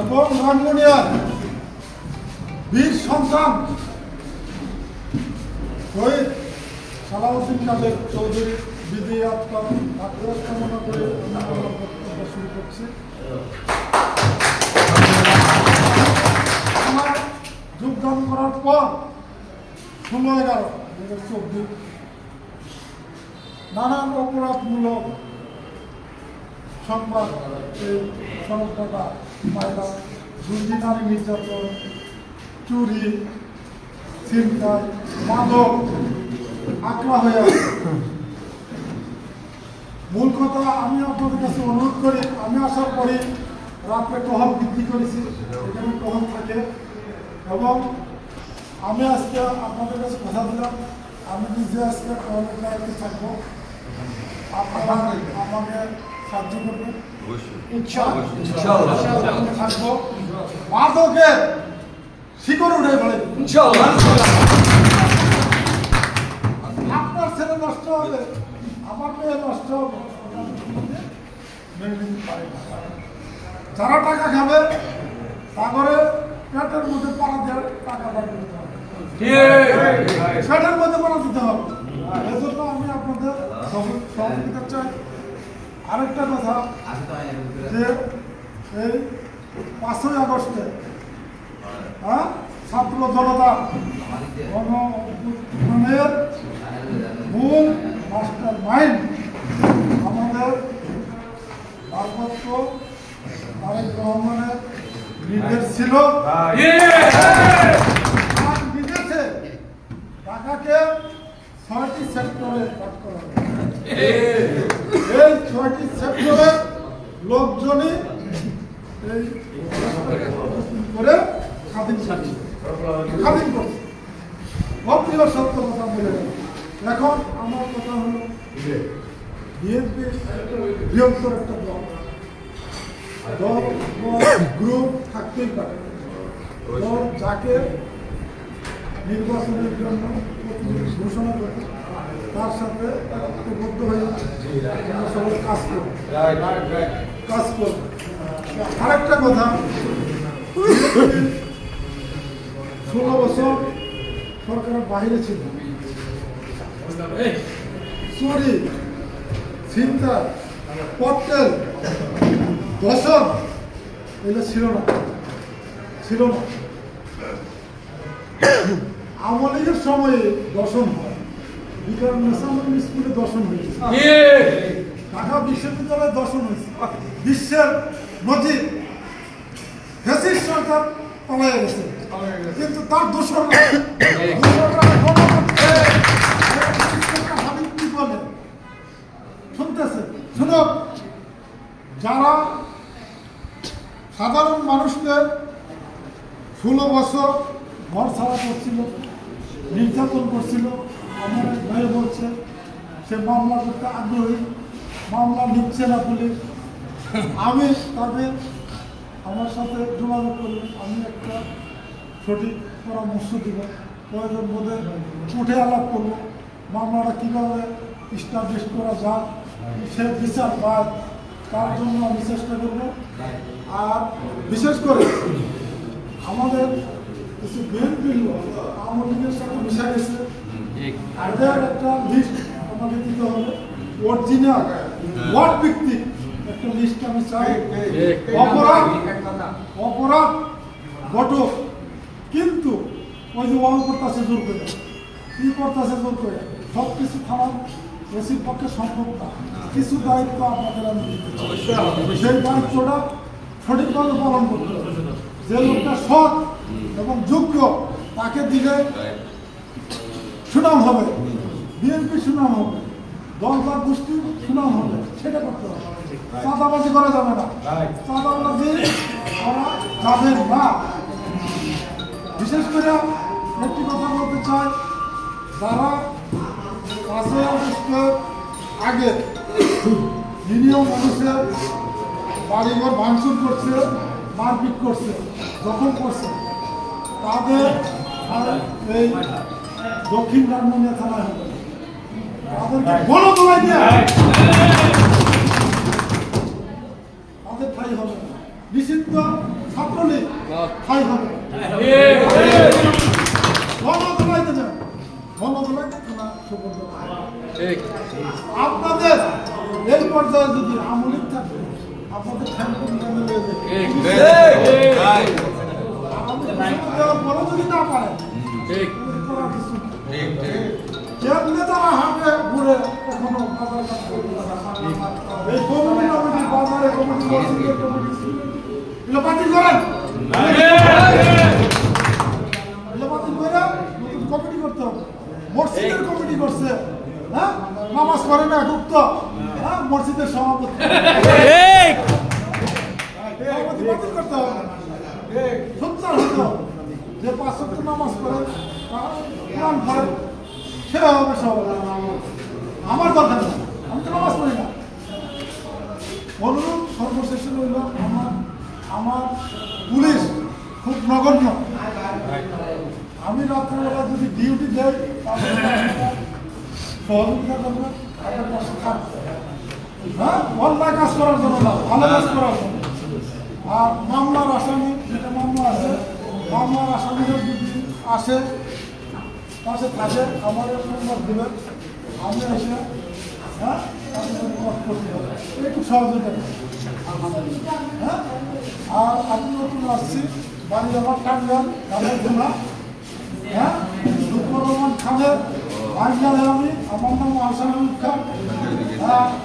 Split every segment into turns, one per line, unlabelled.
এবং রাঙ্গুনিয়ার বীর সন্তান শহীদ সালাউদ্দিন কাদের চৌধুরী বিধি আত্মা আত্মীয় কামনা করে বক্তব্য শুরু করছি। আমার যোগদান করার পর ষোলো এগারো দু হাজার চব্বিশ নানান অপরাধমূলক সংবাদ এই সড়কটা দুর্জি নারী নির্যাতন, চুরি, ছিনতাই, মাদক, আকড়া হয়ে আছে। মূল কথা আমি আপনাদের কাছে অনুরোধ করি, আমি আসার পরে রাত্রে টহল বৃদ্ধি করেছি, এখানে টহল থাকে। এবং আমি আজকে আপনাদের কাছে কথা দিলাম, আমি নিজে আজকে টহলের দায়িত্বে থাকব। আপনারা আমাকে সাহায্য করবেন ইনশাআল্লাহ। থাকব। মাদকের শিকড় উঠে পড়ে আপনার ছেলে নষ্ট হবে। আমার মেয়ে নষ্ট হবে। মেনে যারা টাকা খাবে তারপরে পেটের মধ্যে পাড়া দেওয়ার টাকা পেটের মধ্যে পাড়া দিতে হবে। এজন্য আমি আপনাদের সহ- সহযোগিতা চাই। আরেকটা কথা যে এই পাঁচই আগস্টে হ্যাঁ ছাত্র জনতা গণ অভ্যুত্থানের মূল মাস্টার মাইন্ড আমাদের ভারপ্রাপ্ত তারেক রহমানের নির্দেশ ছিল। বিদেশে টাকাকে ছয়টি সেক্টরে ভাগ করা ছয়টি সেক্টরের লোকজনই এই করে এখন আমার কথা হলো বৃহত্তর একটা দল। গ্রুপ থাকতেই পারে। যাকে নির্বাচনের জন্য ঘোষণা করে তার সাথে ঐক্যবদ্ধ হয়ে আমরা সবাই কাজ করব। কাজ করব। আরেকটা কথা, ষোলো বছর সরকারের বাইরে ছিল। চুরি চিন্তা পটেল দশম এগুলো ছিল না। ছিল না। আওয়ামী লীগের সময়ে দশম হয়। ন্যাশনাল স্কুলে দশম হয়েছে। ঢাকা বিশ্ববিদ্যালয়ে দশম হয়েছে। বিশ্বের নজির ফেসিস সরকার পালাই গেছে। কিন্তু তার দোষর শুনতেছে। শুনো যারা সাধারণ মানুষকে ষোলো বছর ঘর ছাড়া করছিল নির্যাতন করছিল, আমার ভাই বলছে, সে মামলা করতে আগ্রহী, মামলা নিচ্ছে না পুলিশ আমি তাদের আমার সাথে যোগাযোগ করলে আমি একটা সঠিক পরামর্শ দিব, প্রয়োজন বোধে উঠে আলাপ করব, মামলাটা কীভাবে স্টাবলিশ করা যায়, সে বিচার পায়, তার জন্য আমি চেষ্টা করব। আর বিশেষ করে আমাদের কিছু বিএনপি লোক আওয়ামী লীগের সাথে মিশা গেছে এদের একটা লিস্ট আমাকে দিতে হবে। অরিজিনাল ওয়ার্ড ভিত্তিক একটা লিস্ট আমি চাই। অপরাধ অপরাধ ঘটক। কিন্তু ওই যে ওয়াল করতেছে জোর করে। কি করতেছে জোর করে? সব কিছু খাওয়ার বেশির পক্ষে সম্ভব না। কিছু দায়িত্ব আপনাদের আমি দিতে চাই। সেই দায়িত্বটা সঠিকভাবে পালন করতে হবে। যে লোকটা সৎ এবং যোগ্য তাকে দিলে সুনাম হবে। বিএনপি সুনাম হবে দল বা গোষ্ঠী সুনাম হবে, সেটা করতে হবে। চাঁদাবাজি করা যাবে না। চাঁদাবাজি করা যাবে না। বিশেষ করে একটি কথা বলতে চাই, যারা পাঁচই আগস্টের আগে নিরীহ মানুষের বাড়িঘর ভাঙচুর করছে, মারপিট করছে, দখল করছে, তাদের এই দক্ষিণ রামমনিয়া থানায় বলো দিয়ে। তাদের ঠাই হবে নিষিদ্ধ ছাত্রলীগ ঠাই হবে
ঠিক।
আপনাদের এই পর্যায়ে যদি আমলিক থাকে আপনাদের। আমাদের ঘোষণা যদি না পারেন
ঠিক।
করার কিছু ঘুরে এখনও? এই কমিটি কমিটি বাজারে কমিটি এগুলো বাতিল করেন। এগুলো বাতিল করে নতুন কমিটি করতে হবে। মসজিদের কমিটি করছে। হ্যাঁ? নামাজ পড়ে না গুপ্ত হ্যাঁ? মসজিদের সভাপতি। সভাপতি বাতিল করতে হবে। সোচ্চার হতে। যে পাঁচ নামাজ পড়ে আহ, কোরআন পড়ে সে হবে সভাপতি। আমার দরকার নেই। আমি তো নামাজ পড়ি না। অনুরোধ সর্বশেষে রইল, আমার আমার পুলিশ খুব নগণ্য। আমি রাত্রেবেলা যদি ডিউটি দেয় সহযোগিতা থাকবে হ্যাঁ? অন্যায় কাজ করার জন্য না, ভালো কাজ করার জন্য। আর মামলার আসামি, যেটা মামলা আছে, মামলার আসামিদের যদি আসে পাশে থাকে নম্বর দেবেন। আমি এসে হ্যাঁ একটু সহযোগিতা হ্যাঁ আর আমি নতুন আসছি বাড়ি আমার টাঙ্গাল গ্রামের জেলা হ্যাঁ লুকুর রহমান খানের বাংলায় আমি আমার নাম আহসান আলম খান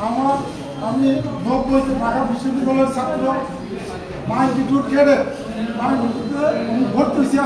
আমার আমি নব্বইতে ঢাকা বিশ্ববিদ্যালয়ের ছাত্র নাইনটি টু কেডে নাইনটি ভর্তি হয়েছি